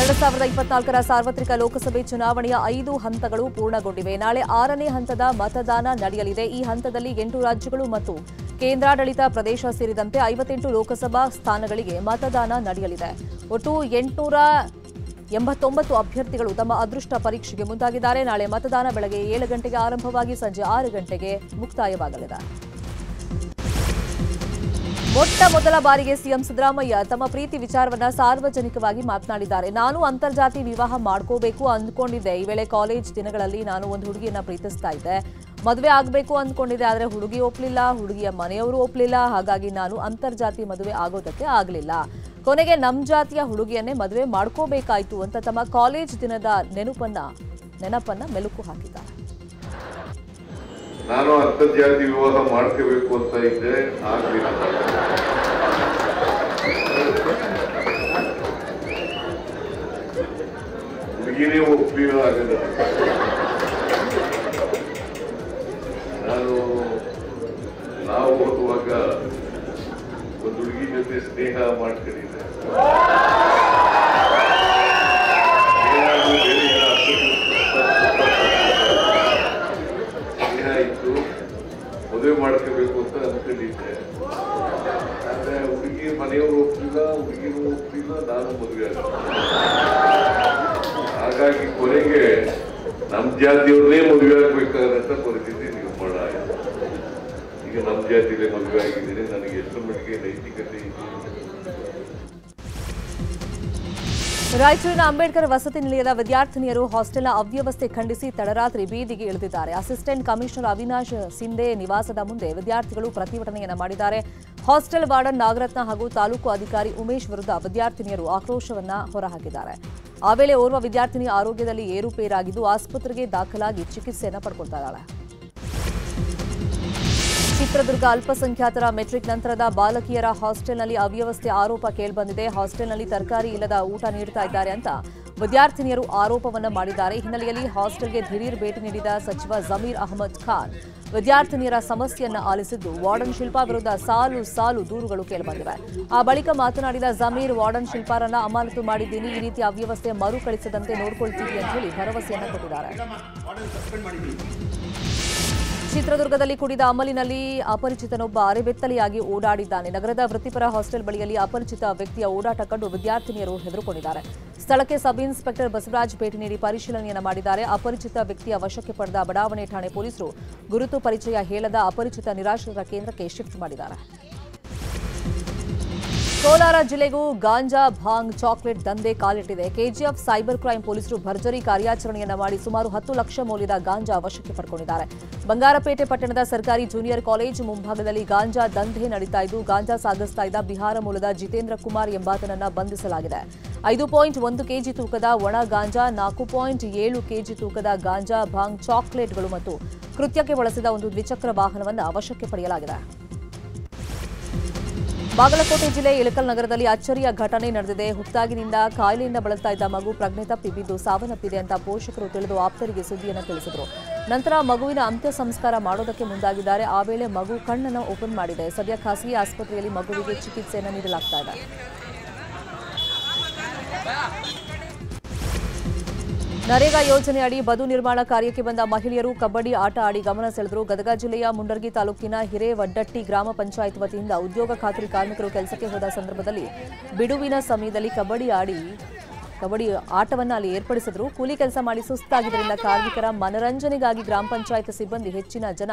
ಎರಡು ಸಾವಿರದ ಇಪ್ಪತ್ನಾಲ್ಕರ ಸಾರ್ವತ್ರಿಕ ಲೋಕಸಭೆ ಚುನಾವಣೆಯ ಐದು ಹಂತಗಳು ಪೂರ್ಣಗೊಂಡಿವೆ. ನಾಳೆ ಆರನೇ ಹಂತದ ಮತದಾನ ನಡೆಯಲಿದೆ. ಈ ಹಂತದಲ್ಲಿ ಎಂಟು ರಾಜ್ಯಗಳು ಮತ್ತು ಕೇಂದ್ರಾಡಳಿತ ಪ್ರದೇಶ ಸೇರಿದಂತೆ ಐವತ್ತೆಂಟು ಲೋಕಸಭಾ ಸ್ಥಾನಗಳಿಗೆ ಮತದಾನ ನಡೆಯಲಿದೆ. ಒಟ್ಟು ಎಂಟುನೂರ ಎಂಬತ್ತೊಂಬತ್ತು ಅಭ್ಯರ್ಥಿಗಳು ತಮ್ಮ ಅದೃಷ್ಟ ಪರೀಕ್ಷೆಗೆ ಮುಂದಾಗಿದ್ದಾರೆ. ನಾಳೆ ಮತದಾನ ಬೆಳಗ್ಗೆ ಏಳು ಗಂಟೆಗೆ ಆರಂಭವಾಗಿ ಸಂಜೆ ಆರು ಗಂಟೆಗೆ ಮುಕ್ತಾಯವಾಗಲಿದೆ. ಮೊಟ್ಟ ಮೊದಲ ಬಾರಿಗೆ ಸಿಎಂ ಸಿದ್ದರಾಮಯ್ಯ ತಮ್ಮ ಪ್ರೀತಿ ವಿಚಾರವನ್ನ ಸಾರ್ವಜನಿಕವಾಗಿ ಮಾತನಾಡಿದ್ದಾರೆ. ನಾನು ಅಂತರ್ಜಾತಿ ವಿವಾಹ ಮಾಡ್ಕೋಬೇಕು ಅಂದ್ಕೊಂಡಿದ್ದೆ. ಈ ವೇಳೆ ಕಾಲೇಜ್ ದಿನಗಳಲ್ಲಿ ನಾನು ಒಂದು ಹುಡುಗಿಯನ್ನ ಪ್ರೀತಿಸ್ತಾ ಇದ್ದೆ. ಮದುವೆ ಆಗಬೇಕು ಅಂದ್ಕೊಂಡಿದ್ದೆ, ಆದರೆ ಹುಡುಗಿ ಒಪ್ಲಿಲ್ಲ, ಹುಡುಗಿಯ ಮನೆಯವರು ಒಪ್ಲಿಲ್ಲ. ಹಾಗಾಗಿ ನಾನು ಅಂತರ್ಜಾತಿ ಮದುವೆ ಆಗೋದಕ್ಕೆ ಆಗಲಿಲ್ಲ. ಕೊನೆಗೆ ನಮ್ಮ ಜಾತಿಯ ಹುಡುಗಿಯನ್ನೇ ಮದುವೆ ಮಾಡ್ಕೋಬೇಕಾಯ್ತು ಅಂತ ತಮ್ಮ ಕಾಲೇಜ್ ದಿನದ ನೆನಪನ್ನ ನೆನಪನ್ನ ಮೆಲುಕು ಹಾಕಿದ್ದಾರೆ. ನಾನು ಅಂತರ್ಜಾತಿ ವಿವಾಹ ಮಾಡ್ಕೋಬೇಕು ಅಂತ ಇದ್ದೆ ಆಗ್ಲಿಲ್ಲ. ಹುಡುಗಿನೇ ಒಪ್ಪಿಲ್ಲ ಆಗಲ್ಲ ನಾನು ನಾವು ಓದುವಾಗ ಒಂದು ಹುಡುಗಿ ಜೊತೆ ಸ್ನೇಹ ಮಾಡ್ಕೊಂಡಿದ್ದೆ. ಇತ್ತು ಮದುವೆ ಮಾಡ್ಕೋಬೇಕು ಅಂತ ಅನ್ಕೊಂಡಿದ್ದೆ. ಆದರೆ ಹುಡುಗಿ ಮನೆಯವರು ಒಪ್ಪಿಲ್ಲ ಹುಡುಗಿನೂ ಒಪ್ಪಿಲ್ಲ ನಾನು ಮದುವೆ ಹಾಗಾಗಿ ಕೊನೆಗೆ ನಮ್ಮ ಜಾತಿಯವ್ರನ್ನೇ ಮದುವೆ ಆಗ್ಬೇಕಾದಂತ ಪರಿಸ್ಥಿತಿ ನೀವು ಆಯಿತು. ಈಗ ನಮ್ಮ ಜಾತಿಲೇ ಮದುವೆ ಆಗಿದ್ದೀನಿ ನನಗೆ ಎಷ್ಟು ಮಟ್ಟಿಗೆ ನೈತಿಕತೆ ಇದೆ? ರಾಯಚೂರಿನ ಅಂಬೇಡ್ಕರ್ ವಸತಿ ನಿಲಯದ ವಿದ್ಯಾರ್ಥಿನಿಯರು ಹಾಸ್ಟೆಲ್ನ ಅವ್ಯವಸ್ಥೆ ಖಂಡಿಸಿ ತಡರಾತ್ರಿ ಬೀದಿಗೆ ಇಳಿದಿದ್ದಾರೆ. ಅಸಿಸ್ಟೆಂಟ್ ಕಮಿಷನರ್ ಅವಿನಾಶ್ ಸಿಂಧೆ ನಿವಾಸದ ಮುಂದೆ ವಿದ್ಯಾರ್ಥಿಗಳು ಪ್ರತಿಭಟನೆಯನ್ನು ಮಾಡಿದ್ದಾರೆ. ಹಾಸ್ಟೆಲ್ ವಾರ್ಡನ್ ನಾಗರತ್ನ ಹಾಗೂ ತಾಲೂಕು ಅಧಿಕಾರಿ ಉಮೇಶ್ ವಿರುದ್ಧ ವಿದ್ಯಾರ್ಥಿನಿಯರು ಆಕ್ರೋಶವನ್ನ ಹೊರಹಾಕಿದ್ದಾರೆ. ಆ ವೇಳೆ ಓರ್ವ ವಿದ್ಯಾರ್ಥಿನಿ ಆರೋಗ್ಯದಲ್ಲಿ ಏರುಪೇರಾಗಿದ್ದು ಆಸ್ಪತ್ರೆಗೆ ದಾಖಲಾಗಿ ಚಿಕಿತ್ಸೆಯನ್ನು ಪಡ್ಕೊಳ್ತಾ ಚಿತ್ರದುರ್ಗ ಅಲ್ಪಸಂಖ್ಯಾತರ ಮೆಟ್ರಿಕ್ ನಂತರದ ಬಾಲಕಿಯರ ಹಾಸ್ಟೆಲ್ನಲ್ಲಿ ಅವ್ಯವಸ್ಥೆ ಆರೋಪ ಕೇಳಿಬಂದಿದೆ. ಹಾಸ್ಟೆಲ್ನಲ್ಲಿ ತರಕಾರಿ ಇಲ್ಲದ ಊಟ ನೀಡ್ತಾ ಇದ್ದಾರೆ ಅಂತ ವಿದ್ಯಾರ್ಥಿನಿಯರು ಆರೋಪವನ್ನು ಮಾಡಿದ್ದಾರೆ. ಹಿನ್ನೆಲೆಯಲ್ಲಿ ಹಾಸ್ಟೆಲ್ಗೆ ದಿಢೀರ್ ಭೇಟಿ ನೀಡಿದ ಸಚಿವ ಜಮೀರ್ ಅಹಮದ್ ಖಾನ್. ವಿದ್ಯಾರ್ಥಿನಿಯರ ಸಮಸ್ಯೆಯನ್ನು ಆಲಿಸಿದ್ದು ವಾರ್ಡನ್ ಶಿಲ್ಪಾ ವಿರುದ್ಧ ಸಾಲು ಸಾಲು ದೂರುಗಳು ಕೇಳಿಬಂದಿವೆ. ಆ ಬಳಿಕ ಮಾತನಾಡಿದ ಜಮೀರ್, ವಾರ್ಡನ್ ಶಿಲ್ಪಾರನ್ನ ಅಮಾನತು ಮಾಡಿದ್ದೀನಿ. ಈ ರೀತಿ ಅವ್ಯವಸ್ಥೆ ಮರುಕಳಿಸದಂತೆ ನೋಡಿಕೊಳ್ತೀವಿ ಅಂತ ಹೇಳಿ ಭರವಸೆಯನ್ನು ಕೊಟ್ಟಿದ್ದಾರೆ. ಚಿತ್ರದುರ್ಗದಲ್ಲಿ ಕುಡಿದ ಅಮಲಿನಲ್ಲಿ ಅಪರಿಚಿತನೊಬ್ಬ ಅರೆಬೆತ್ತಲೆಯಾಗಿ ಓಡಾಡಿದ್ದಾನೆ. ನಗರದ ವೃತ್ತಿಪರ ಹಾಸ್ಟೆಲ್ ಬಳಿಯಲ್ಲಿ ಅಪರಿಚಿತ ವ್ಯಕ್ತಿಯ ಓಡಾಟ ಕಂಡು ವಿದ್ಯಾರ್ಥಿನಿಯರು ಹೆದರುಕೊಂಡಿದ್ದಾರೆ. ಸ್ಥಳಕ್ಕೆ ಸಬ್ ಇನ್ಸ್ಪೆಕ್ಟರ್ ಬಸವರಾಜ್ ಭೇಟಿ ನೀಡಿ ಪರಿಶೀಲನೆಯನ್ನು ಮಾಡಿದ್ದಾರೆ. ಅಪರಿಚಿತ ವ್ಯಕ್ತಿಯ ವಶಕ್ಕೆ ಪಡೆದ ಬಡಾವಣೆ ಠಾಣೆ ಪೊಲೀಸರು ಗುರುತು ಪರಿಚಯ ಹೇಳದ ಅಪರಿಚಿತ ನಿರಾಶ್ರಿತರ ಕೇಂದ್ರಕ್ಕೆ ಶಿಫ್ಟ್ ಮಾಡಿದ್ದಾರೆ. ಕೋಲಾರ ಜಿಲ್ಲೆಗೂ ಗಾಂಜಾ, ಭಾಂಗ್, ಚಾಕ್ಲೇಟ್ ದಂಧೆ ಕಾಲಿಟ್ಟಿದೆ. ಕೆಜಿಎಫ್ ಸೈಬರ್ ಕ್ರೈಂ ಪೊಲೀಸರು ಭರ್ಜರಿ ಕಾರ್ಯಾಚರಣೆಯನ್ನು ಮಾಡಿ ಸುಮಾರು ಹತ್ತು ಲಕ್ಷ ಮೌಲ್ಯದ ಗಾಂಜಾ ವಶಕ್ಕೆ ಪಡ್ಕೊಂಡಿದ್ದಾರೆ. ಬಂಗಾರಪೇಟೆ ಪಟ್ಟಣದ ಸರ್ಕಾರಿ ಜೂನಿಯರ್ ಕಾಲೇಜು ಮುಂಭಾಗದಲ್ಲಿ ಗಾಂಜಾ ದಂಧೆ ನಡೀತಾ ಇದ್ದು, ಗಾಂಜಾ ಸಾಗಿಸ್ತಾ ಇದ್ದ ಬಿಹಾರ ಮೂಲದ ಜಿತೇಂದ್ರ ಕುಮಾರ್ ಎಂಬಾತನನ್ನ ಬಂಧಿಸಲಾಗಿದೆ. ಐದು ಪಾಯಿಂಟ್ ಒಂದು ಕೆಜಿ ತೂಕದ ಒಣ ಗಾಂಜಾ, ನಾಲ್ಕು ಪಾಯಿಂಟ್ ಏಳು ಕೆಜಿ ತೂಕದ ಗಾಂಜಾ, ಭಾಂಗ್, ಚಾಕ್ಲೇಟ್ಗಳು ಮತ್ತು ಕೃತ್ಯಕ್ಕೆ ಬಳಸಿದ ಒಂದು ದ್ವಿಚಕ್ರ ವಾಹನವನ್ನು ವಶಕ್ಕೆ ಪಡೆಯಲಾಗಿದೆ. ಬಾಗಲಕೋಟೆ ಜಿಲ್ಲೆ ಇಳಕಲ್ ನಗರದಲ್ಲಿ ಅಚ್ಚರಿಯ ಘಟನೆ ನಡೆದಿದೆ. ಹುಟ್ಟಾಗಿನಿಂದ ಕಾಯಿಲೆಯಿಂದ ಬಳಲ್ತಾ ಇದ್ದ ಮಗು ಪ್ರಜ್ಞೆ ತಪ್ಪಿ ಬಿದ್ದು ಸಾವನ್ನಪ್ಪಿದೆ ಅಂತ ಪೋಷಕರು ತಿಳಿದು ಆಪ್ತರಿಗೆ ಸುದ್ದಿಯನ್ನು ತಿಳಿಸಿದರು. ನಂತರ ಮಗುವಿನ ಅಂತ್ಯ ಸಂಸ್ಕಾರ ಮಾಡೋದಕ್ಕೆ ಮುಂದಾಗಿದ್ದಾರೆ. ಆ ವೇಳೆ ಮಗು ಕಣ್ಣನ್ನು ಓಪನ್ ಮಾಡಿದೆ. ಸದ್ಯ ಖಾಸಗಿ ಆಸ್ಪತ್ರೆಯಲ್ಲಿ ಮಗುವಿಗೆ ಚಿಕಿತ್ಸೆಯನ್ನು ನೀಡಲಾಗ್ತಾ ಇದೆ. ನರೇಗಾ ಯೋಜನೆ ಅಡಿ ಬದು ನಿರ್ಮಾಣ ಕಾರ್ಯಕ್ಕೆ ಬಂದ ಮಹಿಳೆಯರು ಕಬಡ್ಡಿ ಆಟ ಆಡಿ ಗಮನ ಸೆಳೆದರು. ಗದಗ ಜಿಲ್ಲೆಯ ಮುಂಡರ್ಗಿ ತಾಲೂಕಿನ ಹಿರೇವಡ್ಡಟ್ಟಿ ಗ್ರಾಮ ಪಂಚಾಯತ್ ವತಿಯಿಂದ ಉದ್ಯೋಗ ಖಾತ್ರಿ ಕಾರ್ಮಿಕರು ಕೆಲಸಕ್ಕೆ ಹೋದ ಸಂದರ್ಭದಲ್ಲಿ ಬಿಡುವಿನ ಸಮಯದಲ್ಲಿ ಕಬಡ್ಡಿ ಆಡಿ ಕಬಡ್ಡಿ ಆಟವನ್ನು ಅಲ್ಲಿ ಏರ್ಪಡಿಸಿದ್ರು. ಕೂಲಿ ಕೆಲಸ ಮಾಡಿ ಸುಸ್ತಾಗಿದ್ದರಿಂದ ಕಾರ್ಮಿಕರ ಮನರಂಜನೆಗಾಗಿ ಗ್ರಾಮ ಪಂಚಾಯತ್ ಸಿಬ್ಬಂದಿ ಹೆಚ್ಚಿನ ಜನ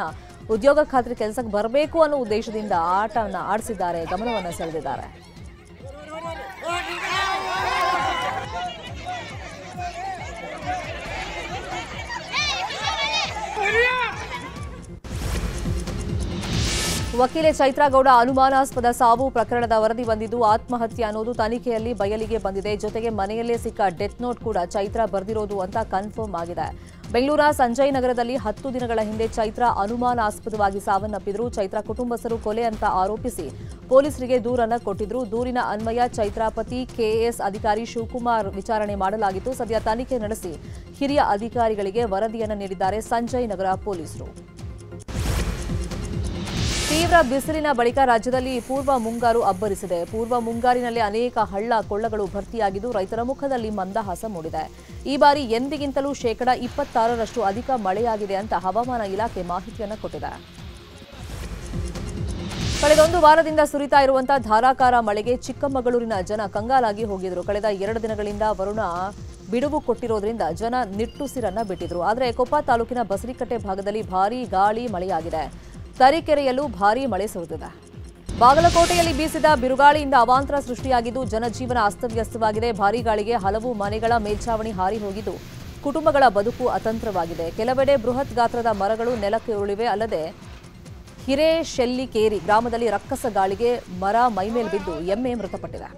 ಉದ್ಯೋಗ ಖಾತ್ರಿ ಕೆಲಸಕ್ಕೆ ಬರಬೇಕು ಅನ್ನೋ ಉದ್ದೇಶದಿಂದ ಆಟವನ್ನು ಆಡಿಸಿದ್ದಾರೆ. ಗಮನವನ್ನು ಸೆಳೆದಿದ್ದಾರೆ. ವಕೀಲೆ ಚೈತ್ರಾಗೌಡ ಅನುಮಾನಾಸ್ಪದ ಸಾವು ಪ್ರಕರಣದ ವರದಿ ಬಂದಿದ್ದು, ಆತ್ಮಹತ್ಯೆ ಅನ್ನೋದು ತನಿಖೆಯಲ್ಲಿ ಬಯಲಿಗೆ ಬಂದಿದೆ. ಜೊತೆಗೆ ಮನೆಯಲ್ಲೇ ಸಿಕ್ಕ ಡೆತ್ ನೋಟ್ ಕೂಡ ಚೈತ್ರಾ ಬರೆದಿರೋದು ಅಂತ ಕನ್ಫರ್ಮ್ ಆಗಿದೆ. ಬೆಂಗಳೂರ ಸಂಜಯ್ ನಗರದಲ್ಲಿ ಹತ್ತು ದಿನಗಳ ಹಿಂದೆ ಚೈತ್ರಾ ಅನುಮಾನಾಸ್ಪದವಾಗಿ ಸಾವನ್ನಪ್ಪಿದ್ರು. ಚೈತ್ರಾ ಕುಟುಂಬಸ್ಥರು ಕೊಲೆ ಅಂತ ಆರೋಪಿಸಿ ಪೊಲೀಸರಿಗೆ ದೂರನ್ನು ಕೊಟ್ಟಿದ್ರು. ದೂರಿನ ಅನ್ವಯ ಚೈತ್ರಾಪತಿ ಕೆಎಸ್ ಅಧಿಕಾರಿ ಶಿವಕುಮಾರ್ ವಿಚಾರಣೆ ಮಾಡಲಾಗಿತ್ತು. ಸದ್ಯ ತನಿಖೆ ನಡೆಸಿ ಹಿರಿಯ ಅಧಿಕಾರಿಗಳಿಗೆ ವರದಿಯನ್ನು ನೀಡಿದ್ದಾರೆ ಸಂಜಯ್ ನಗರ ಪೊಲೀಸರು. ತೀವ್ರ ಬಿಸಿಲಿನ ಬಳಿಕ ರಾಜ್ಯದಲ್ಲಿ ಪೂರ್ವ ಮುಂಗಾರು ಅಬ್ಬರಿಸಿದೆ. ಪೂರ್ವ ಮುಂಗಾರಿನಲ್ಲಿ ಅನೇಕ ಹಳ್ಳ, ಕೊಳ್ಳಗಳು ಭರ್ತಿಯಾಗಿದ್ದು ರೈತರ ಮುಖದಲ್ಲಿ ಮಂದಹಾಸ ಮೂಡಿದೆ. ಈ ಬಾರಿ ಎಂದಿಗಿಂತಲೂ ಶೇಕಡಾ ಇಪ್ಪತ್ತಾರರಷ್ಟು ಅಧಿಕ ಮಳೆಯಾಗಿದೆ ಅಂತ ಹವಾಮಾನ ಇಲಾಖೆ ಮಾಹಿತಿಯನ್ನು ಕೊಟ್ಟಿದೆ. ಕಳೆದೊಂದು ವಾರದಿಂದ ಸುರಿತಾ ಇರುವಂತಹ ಧಾರಾಕಾರ ಮಳೆಗೆ ಚಿಕ್ಕಮಗಳೂರಿನ ಜನ ಕಂಗಾಲಾಗಿ ಹೋಗಿದ್ರು. ಕಳೆದ ಎರಡು ದಿನಗಳಿಂದ ವರುಣ ಬಿಡುವು ಕೊಟ್ಟಿರೋದ್ರಿಂದ ಜನ ನಿಟ್ಟುಸಿರನ್ನ ಬಿಟ್ಟಿದ್ರು. ಆದರೆ ಕೊಪ್ಪ ತಾಲೂಕಿನ ಬಸರಿಕಟ್ಟೆ ಭಾಗದಲ್ಲಿ ಭಾರೀ ಗಾಳಿ ಮಳೆಯಾಗಿದೆ. ತರೀಕೆರೆಯಲ್ಲೂ ಭಾರೀ ಮಳೆ ಸುರಿದಿದೆ. ಬಾಗಲಕೋಟೆಯಲ್ಲಿ ಬೀಸಿದ ಬಿರುಗಾಳಿಯಿಂದ ಅವಾಂತರ ಸೃಷ್ಟಿಯಾಗಿದ್ದು ಜನಜೀವನ ಅಸ್ತವ್ಯಸ್ತವಾಗಿದೆ. ಭಾರೀ ಗಾಳಿಗೆ ಹಲವು ಮನೆಗಳ ಮೇಲ್ಛಾವಣಿ ಹಾರಿ ಹೋಗಿದ್ದು ಕುಟುಂಬಗಳ ಬದುಕು ಅತಂತ್ರವಾಗಿದೆ. ಕೆಲವೆಡೆ ಬೃಹತ್ ಗಾತ್ರದ ಮರಗಳು ನೆಲಕ್ಕೆ ಉರುಳಿವೆ. ಅಲ್ಲದೆ ಹಿರೇಶೆಲ್ಲಿಕೇರಿ ಗ್ರಾಮದಲ್ಲಿ ರಕ್ಕಸ ಗಾಳಿಗೆ ಮರ ಮೈಮೇಲ್ ಬಿದ್ದು ಎಮ್ಮೆ ಮೃತಪಟ್ಟಿದೆ.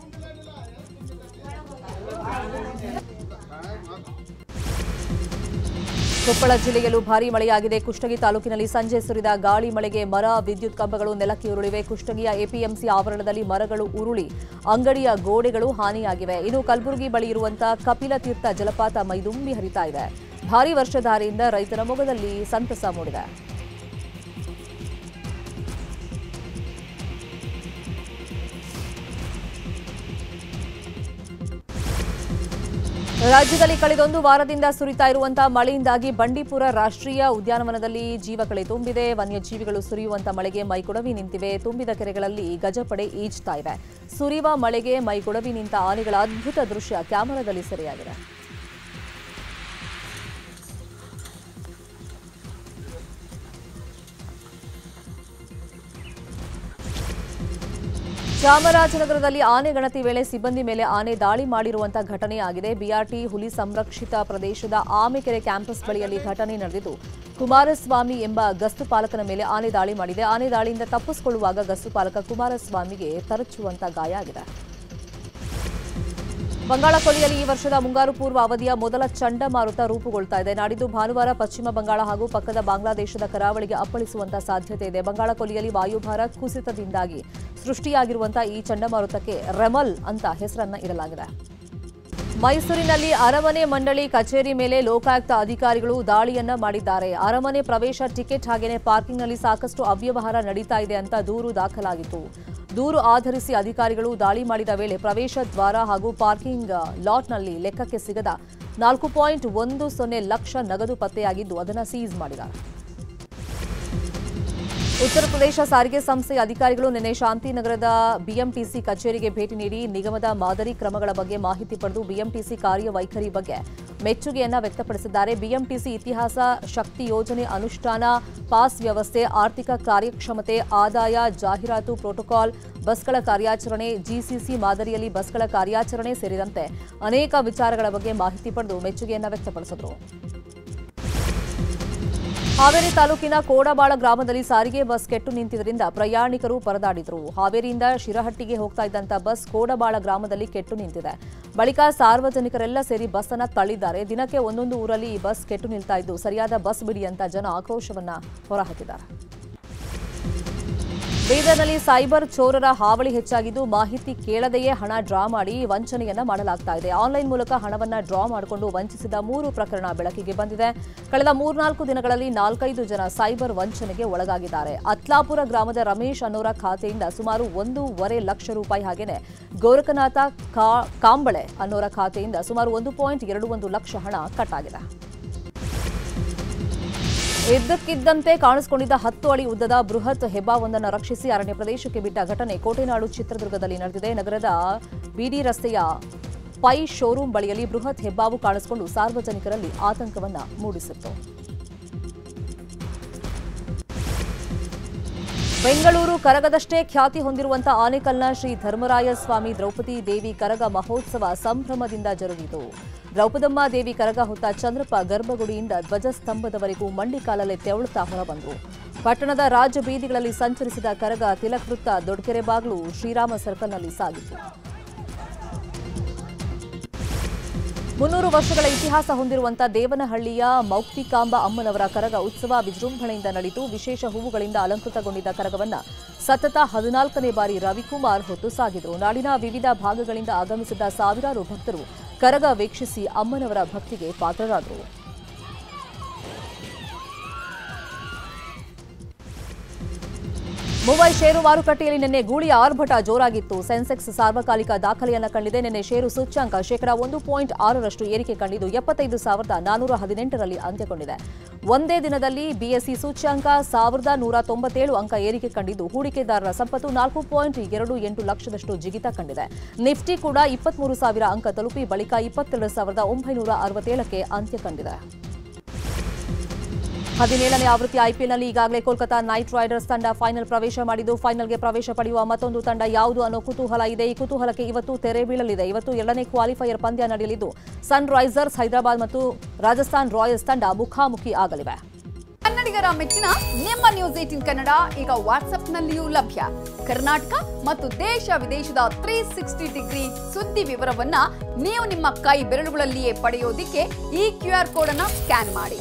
ಕೊಪ್ಪಳ ಜಿಲ್ಲೆಯಲ್ಲೂ ಭಾರೀ ಮಳೆಯಾಗಿದೆ. ಕುಷ್ಟಗಿ ತಾಲೂಕಿನಲ್ಲಿ ಸಂಜೆ ಸುರಿದ ಗಾಳಿ ಮಳೆಗೆ ಮರ, ವಿದ್ಯುತ್ ಕಂಬಗಳು ನೆಲಕ್ಕೆ ಉರುಳಿವೆ. ಕುಷ್ಟಗಿಯ ಎಪಿಎಂಸಿ ಆವರಣದಲ್ಲಿ ಮರಗಳು ಉರುಳಿ. ಅಂಗಡಿಯ ಗೋಡೆಗಳು ಹಾನಿಯಾಗಿವೆ. ಇನ್ನು ಕಲಬುರಗಿ ಬಳಿ ಇರುವಂತಹ ಕಪಿಲ ತೀರ್ಥ ಜಲಪಾತ ಮೈದುಂಬಿ ಹರಿತಾ ಇದೆ. ಭಾರೀ ವರ್ಷಧಾರೆಯಿಂದ ರೈತರ ಮೊಗದಲ್ಲಿ ಸಂತಸ ಮೂಡಿದೆ. ರಾಜ್ಯದಲ್ಲಿ ಕಳೆದೊಂದು ವಾರದಿಂದ ಸುರಿತಾ ಇರುವಂತಹ ಮಳೆಯಿಂದಾಗಿ ಬಂಡೀಪುರ ರಾಷ್ಟ್ರೀಯ ಉದ್ಯಾನವನದಲ್ಲಿ ಜೀವಕಳೆ ತುಂಬಿದೆ. ವನ್ಯಜೀವಿಗಳು ಸುರಿಯುವಂತ ಮಳೆಗೆ ಮೈಕೊಡವಿ ನಿಂತಿವೆ. ತುಂಬಿದ ಕೆರೆಗಳಲ್ಲಿ ಗಜಪಡೆ ಈಜ್ತಾ ಇವೆ ಸುರಿಯುವ ಮಳೆಗೆ ಮೈಕೊಡವಿ ನಿಂತ ಆನೆಗಳ ಅದ್ಭುತ ದೃಶ್ಯ ಕ್ಯಾಮೆರಾದಲ್ಲಿ ಸೆರೆಯಾಗಿದೆ. ಚಾಮರಾಜನಗರದಲ್ಲಿ ಆನೆ ಗಣತಿ ವೇಳೆ ಸಿಬ್ಬಂದಿ ಮೇಲೆ ಆನೆ ದಾಳಿ ಮಾಡಿರುವಂತಹ ಘಟನೆ ಆಗಿದೆ. ಬಿಆರ್ಟಿ ಹುಲಿ ಸಂರಕ್ಷಿತ ಪ್ರದೇಶದ ಆಮೆಕೆರೆ ಕ್ಯಾಂಪಸ್ ಬಳಿಯಲ್ಲಿ ಘಟನೆ ನಡೆದಿದ್ದು, ಕುಮಾರಸ್ವಾಮಿ ಎಂಬ ಗಸ್ತು ಪಾಲಕನ ಮೇಲೆ ಆನೆ ದಾಳಿ ಮಾಡಿದೆ. ಆನೆ ದಾಳಿಯಿಂದ ತಪ್ಪಿಸಿಕೊಳ್ಳುವಾಗ ಗಸ್ತು ಪಾಲಕ ಕುಮಾರಸ್ವಾಮಿಗೆ ತರಚುವಂತ ಗಾಯ ಆಗಿದೆ. ಬಂಗಾಳ ಕೊಲ್ಲಿಯಲ್ಲಿ ಈ ವರ್ಷದ ಮುಂಗಾರು ಪೂರ್ವ ಅವಧಿಯ ಮೊದಲ ಚಂಡಮಾರುತ ರೂಪುಗೊಳ್ತಾ ಇದೆ. ನಾಡಿದ್ದು ಭಾನುವಾರ ಪಶ್ಚಿಮ ಬಂಗಾಳ ಹಾಗೂ ಪಕ್ಕದ ಬಾಂಗ್ಲಾದೇಶದ ಕರಾವಳಿಗೆ ಅಪ್ಪಳಿಸುವಂತಹ ಸಾಧ್ಯತೆ ಇದೆ. ಬಂಗಾಳ ಕೊಲ್ಲಿಯಲ್ಲಿ ವಾಯುಭಾರ ಕುಸಿತದಿಂದಾಗಿ ಸೃಷ್ಟಿಯಾಗಿರುವಂತಹ ಈ ಚಂಡಮಾರುತಕ್ಕೆ ರೆಮಲ್ ಅಂತ ಹೆಸರನ್ನ ಇಡಲಾಗಿದೆ. ಮೈಸೂರಿನಲ್ಲಿ ಅರಮನೆ ಮಂಡಳಿ ಕಚೇರಿ ಮೇಲೆ ಲೋಕಾಯುಕ್ತ ಅಧಿಕಾರಿಗಳು ದಾಳಿಯನ್ನ ಮಾಡಿದ್ದಾರೆ. ಅರಮನೆ ಪ್ರವೇಶ ಟಿಕೆಟ್ ಹಾಗೆಯೇ ಪಾರ್ಕಿಂಗ್ನಲ್ಲಿ ಸಾಕಷ್ಟು ಅವ್ಯವಹಾರ ನಡೀತಾ ಇದೆ ಅಂತ ದೂರು ದಾಖಲಾಗಿತ್ತು. ದೂರು ಆಧರಿಸಿ ಅಧಿಕಾರಿಗಳು ದಾಳಿ ಮಾಡಿದ ವೇಳೆ ಪ್ರವೇಶ ದ್ವಾರ ಹಾಗೂ ಪಾರ್ಕಿಂಗ್ ಲಾಟ್ನಲ್ಲಿ ಲೆಕ್ಕಕ್ಕೆ ಸಿಗದ ನಾಲ್ಕು ಪಾಯಿಂಟ್ ಒಂದು ಸೊನ್ನೆ ಲಕ್ಷ ನಗದು ಪತ್ತೆಯಾಗಿದ್ದು ಅದನ್ನು ಸೀಸ್ ಮಾಡಿದ್ದಾರೆ. ಉತ್ತರ ಪ್ರದೇಶ ಸಾರಿಗೆ ಸಂಸ್ಥೆಯ ಅಧಿಕಾರಿಗಳು ನಿನ್ನೆ ಶಾಂತಿನಗರದ ಬಿಎಂಟಿಸಿ ಕಚೇರಿಗೆ ಭೇಟಿ ನೀಡಿ ನಿಗಮದ ಮಾದರಿ ಕ್ರಮಗಳ ಬಗ್ಗೆ ಮಾಹಿತಿ ಪಡೆದು ಬಿಎಂಟಿಸಿ ಕಾರ್ಯವೈಖರಿ ಬಗ್ಗೆ ಮೆಚ್ಚುಗೆಯನ್ನ ವ್ಯಕ್ತಪಡಿಸಿದ್ದಾರೆ. ಬಿಎಂಟಿಸಿ ಇತಿಹಾಸ ಶಕ್ತಿ ಯೋಜನೆ ಅನುಷ್ಠಾನ, ಪಾಸ್ ವ್ಯವಸ್ಥೆ, ಆರ್ಥಿಕ ಕಾರ್ಯಕ್ಷಮತೆ, ಆದಾಯ, ಜಾಹೀರಾತು ಪ್ರೋಟೋಕಾಲ್, ಬಸ್ಗಳ ಕಾರ್ಯಾಚರಣೆ, ಜಿಸಿಸಿ ಮಾದರಿಯಲ್ಲಿ ಬಸ್ಗಳ ಕಾರ್ಯಾಚರಣೆ ಸೇರಿದಂತೆ ಅನೇಕ ವಿಚಾರಗಳ ಬಗ್ಗೆ ಮಾಹಿತಿ ಪಡೆದು ಮೆಚ್ಚುಗೆಯನ್ನ ವ್ಯಕ್ತಪಡಿಸಿದರು. ಹಾವೇರಿ ತಾಲೂಕಿನ ಕೋಡಬಾಳ ಗ್ರಾಮದಲ್ಲಿ ಸಾರಿಗೆ ಬಸ್ ಕೆಟ್ಟು ನಿಂತಿದ್ದರಿಂದ ಪ್ರಯಾಣಿಕರು ಪರದಾಡಿದರು. ಹಾವೇರಿಯಿಂದ ಶಿರಹಟ್ಟಿಗೆ ಹೋಗ್ತಾ ಇದ್ದಂಥ ಬಸ್ ಕೋಡಬಾಳ ಗ್ರಾಮದಲ್ಲಿ ಕೆಟ್ಟು ನಿಂತಿದೆ. ಬಳಿಕ ಸಾರ್ವಜನಿಕರೆಲ್ಲ ಸೇರಿ ಬಸ್ ಅನ್ನ ತಳ್ಳಿದ್ದಾರೆ. ದಿನಕ್ಕೆ ಒಂದೊಂದು ಊರಲ್ಲಿ ಈ ಬಸ್ ಕೆಟ್ಟು ನಿಲ್ತಾ ಇದ್ದು, ಸರಿಯಾದ ಬಸ್ ಬಿಡಿ ಅಂತ ಜನ ಆಕ್ರೋಶವನ್ನ ಹೊರಹಾಕಿದ್ದಾರೆ. ಬೀದರ್ನಲ್ಲಿ ಸೈಬರ್ ಚೋರರ ಹಾವಳಿ ಹೆಚ್ಚಾಗಿದ್ದು ಮಾಹಿತಿ ಕೇಳದೆಯೇ ಹಣ ಡ್ರಾ ಮಾಡಿ ವಂಚನೆಯನ್ನ ಮಾಡಲಾಗ್ತಾ ಇದೆ. ಆನ್ಲೈನ್ ಮೂಲಕ ಹಣವನ್ನ ಡ್ರಾ ಮಾಡಿಕೊಂಡು ವಂಚಿಸಿದ ಮೂರು ಪ್ರಕರಣ ಬೆಳಕಿಗೆ ಬಂದಿದೆ. ಕಳೆದ ಮೂರ್ನಾಲ್ಕು ದಿನಗಳಲ್ಲಿ ನಾಲ್ಕೈದು ಜನ ಸೈಬರ್ ವಂಚನೆಗೆ ಒಳಗಾಗಿದ್ದಾರೆ. ಅತ್ಲಾಪುರ ಗ್ರಾಮದ ರಮೇಶ್ ಅನ್ನೋರ ಖಾತೆಯಿಂದ ಸುಮಾರು ಒಂದೂವರೆ ಲಕ್ಷ ರೂಪಾಯಿ ಹಾಗೆಯೇ ಗೋರಖನಾಥ ಕಾಂಬಳೆ ಅನ್ನೋರ ಖಾತೆಯಿಂದ ಸುಮಾರು ಒಂದು ಪಾಯಿಂಟ್ ಎರಡು ಒಂದು ಲಕ್ಷ ಹಣ ಕಟ್ಟಾಗಿದೆ ಇದ್ದಕ್ಕಿದ್ದಂತೆ ಕಾಣಿಸಿಕೊಂಡಿದ್ದ ಹತ್ತು ಅಡಿ ಉದ್ದದ ಬೃಹತ್ ಹೆಬ್ಬಾವೊಂದನ್ನು ರಕ್ಷಿಸಿ ಅರಣ್ಯ ಪ್ರದೇಶಕ್ಕೆ ಬಿಟ್ಟ ಘಟನೆ ಕೋಟೆನಾಡು ಚಿತ್ರದುರ್ಗದಲ್ಲಿ ನಡೆದಿದೆ. ನಗರದ ಬಿಡಿ ರಸ್ತೆಯ ಪೈ ಶೋರೂಂ ಬಳಿಯಲ್ಲಿ ಬೃಹತ್ ಹೆಬ್ಬಾವು ಕಾಣಿಸಿಕೊಂಡು ಸಾರ್ವಜನಿಕರಲ್ಲಿ ಆತಂಕವನ್ನು ಮೂಡಿಸಿತ್ತು. ಬೆಂಗಳೂರು ಕರಗದಷ್ಟೇ ಖ್ಯಾತಿ ಹೊಂದಿರುವಂತಹ ಆನೇಕಲ್ನ ಶ್ರೀ ಧರ್ಮರಾಯ ಸ್ವಾಮಿ ದ್ರೌಪದಿ ದೇವಿ ಕರಗ ಮಹೋತ್ಸವ ಸಂಭ್ರಮದಿಂದ ಜರುಗಿತು. ದ್ರೌಪದಮ್ಮ ದೇವಿ ಕರಗ ಹೊತ್ತ ಚಂದ್ರಪ್ಪ ಗರ್ಭಗುಡಿಯಿಂದ ಧ್ವಜಸ್ತಂಭದವರೆಗೂ ಮಂಡಿಕಾಲಲೆ ತೆವಳುತ್ತಾ ಹೊರಬಂದರು. ಪಟ್ಟಣದ ರಾಜಬೀದಿಗಳಲ್ಲಿ ಸಂಚರಿಸಿದ ಕರಗ ತಿಲಕ್ ವೃತ್ತ ದೊಡ್ಕೆರೆ ಬಾಗ್ಲು ಶ್ರೀರಾಮ ಸರ್ಕಲ್ನಲ್ಲಿ ಸಾಗಿತು. ಮುನ್ನೂರು ವರ್ಷಗಳ ಇತಿಹಾಸ ಹೊಂದಿರುವಂತಹ ದೇವನಹಳ್ಳಿಯ ಮೌಕ್ತಿಕಾಂಬ ಅಮ್ಮನವರ ಕರಗ ಉತ್ಸವ ವಿಜೃಂಭಣೆಯಿಂದ ನಡೆಯಿತು ವಿಶೇಷ ಹೂವುಗಳಿಂದ ಅಲಂಕೃತಗೊಂಡಿದ್ದ ಕರಗವನ್ನು ಸತತ ಹದಿನಾಲ್ಕನೇ ಬಾರಿ ರವಿಕುಮಾರ್ ಹೊತ್ತು ಸಾಗಿದರು. ನಾಡಿನ ವಿವಿಧ ಭಾಗಗಳಿಂದ ಆಗಮಿಸಿದ ಸಾವಿರಾರು ಭಕ್ತರು ಕರಗ ವೀಕ್ಷಿಸಿ ಅಮ್ಮನವರ ಭಕ್ತಿಗೆ ಪಾತ್ರರಾದರು. ಮುಂಬೈ ಷೇರು ಮಾರುಕಟ್ಟೆಯಲ್ಲಿ ನಿನ್ನೆ ಗೂಳಿಯ ಆರ್ಭಟ ಜೋರಾಗಿತ್ತು. ಸೆನ್ಸೆಕ್ಸ್ ಸಾರ್ವಕಾಲಿಕ ದಾಖಲೆಯನ್ನು ಕಂಡಿದೆ. ನಿನ್ನೆ ಷೇರು ಸೂಚ್ಯಂಕ ಶೇಕಡಾ ಒಂದು ಪಾಯಿಂಟ್ ಆರರಷ್ಟು ಏರಿಕೆ ಕಂಡಿದ್ದು ಎಪ್ಪತ್ತೈದು ಸಾವಿರದ ನಾನೂರ ಹದಿನೆಂಟರಲ್ಲಿ ಅಂತ್ಯಗೊಂಡಿದೆ. ಒಂದೇ ದಿನದಲ್ಲಿ ಬಿಎಸ್ಸಿ ಸೂಚ್ಯಂಕ ಸಾವಿರದ ನೂರ ತೊಂಬತ್ತೇಳು ಅಂಕ ಏರಿಕೆ ಕಂಡಿದ್ದು. ಹೂಡಿಕೆದಾರರ ಸಂಪತ್ತು ನಾಲ್ಕು ಪಾಯಿಂಟ್ ಎರಡು ಎಂಟು ಲಕ್ಷದಷ್ಟು ಜಿಗಿತ ಕಂಡಿದೆ. ನಿಫ್ಟಿ ಕೂಡ ಇಪ್ಪತ್ಮೂರು ಸಾವಿರ ಅಂಕ ತಲುಪಿ ಬಳಿಕ ಇಪ್ಪತ್ತೆರಡು ಸಾವಿರದ ಒಂಬೈನೂರ ಅರವತ್ತೇಳಕ್ಕೆ ಅಂತ್ಯ ಕಂಡಿದೆ. ಹದಿನೇಳನೇ ಆವೃತ್ತಿ ಐಪಿಎಲ್ನಲ್ಲಿ ಈಗಾಗಲೇ ಕೋಲ್ಕತ್ತಾ ನೈಟ್ ರೈಡರ್ಸ್ ತಂಡ ಫೈನಲ್ ಪ್ರವೇಶ ಮಾಡಿದ್ದು, ಫೈನಲ್ಗೆ ಪ್ರವೇಶ ಪಡೆಯುವ ಮತ್ತೊಂದು ತಂಡ ಯಾವುದು ಅನ್ನೋ ಕುತೂಹಲ ಇದೆ. ಈ ಕುತೂಹಲಕ್ಕೆ ಇವತ್ತು ತೆರೆ ಬೀಳಲಿದೆ. ಇವತ್ತು ಎರಡನೇ ಕ್ವಾಲಿಫೈಯರ್ ಪಂದ್ಯ ನಡೆಯಲಿದ್ದು, ಸನ್ ರೈಸರ್ಸ್ ಹೈದರಾಬಾದ್ ಮತ್ತು ರಾಜಸ್ಥಾನ್ ರಾಯಲ್ಸ್ ತಂಡ ಮುಖಾಮುಖಿ ಆಗಲಿವೆ. ಕನ್ನಡಿಗರ ಮೆಚ್ಚಿನ ನಿಮ್ಮ ನ್ಯೂಸ್ ಏಟಿನ್ ಕನ್ನಡ ಈಗ ವಾಟ್ಸ್ಆಪ್ನಲ್ಲಿಯೂ ಲಭ್ಯ. ಕರ್ನಾಟಕ ಮತ್ತು ದೇಶ ವಿದೇಶದ ತ್ರೀ ಸಿಕ್ಸ್ಟಿ ಡಿಗ್ರಿ ಸುದ್ದಿ ವಿವರವನ್ನ ನೀವು ನಿಮ್ಮ ಕೈ ಬೆರಳುಗಳಲ್ಲಿಯೇ ಪಡೆಯೋದಿಕ್ಕೆ ಈ ಕ್ಯೂ ಆರ್ ಕೋಡ್ ಅನ್ನ ಸ್ಕ್ಯಾನ್ ಮಾಡಿ.